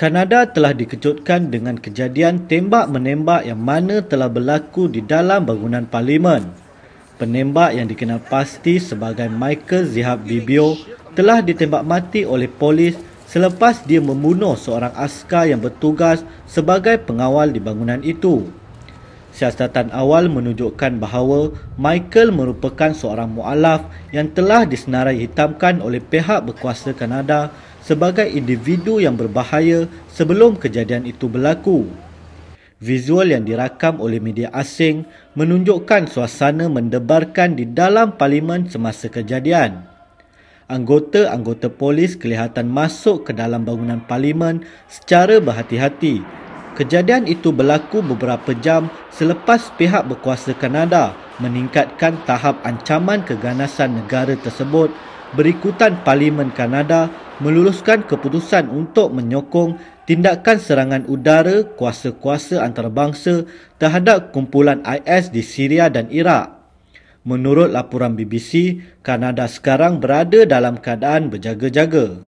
Kanada telah dikejutkan dengan kejadian tembak-menembak yang mana telah berlaku di dalam bangunan parlimen. Penembak yang dikenal pasti sebagai Michael Zihab Bibio telah ditembak mati oleh polis selepas dia membunuh seorang askar yang bertugas sebagai pengawal di bangunan itu. Siasatan awal menunjukkan bahawa Michael merupakan seorang mualaf yang telah disenarai hitamkan oleh pihak berkuasa Kanada sebagai individu yang berbahaya sebelum kejadian itu berlaku. Visual yang dirakam oleh media asing menunjukkan suasana mendebarkan di dalam parlimen semasa kejadian. Anggota-anggota polis kelihatan masuk ke dalam bangunan parlimen secara berhati-hati. Kejadian itu berlaku beberapa jam selepas pihak berkuasa Kanada meningkatkan tahap ancaman keganasan negara tersebut berikutan Parlimen Kanada meluluskan keputusan untuk menyokong tindakan serangan udara kuasa-kuasa antarabangsa terhadap kumpulan IS di Syria dan Iraq. Menurut laporan BBC, Kanada sekarang berada dalam keadaan berjaga-jaga.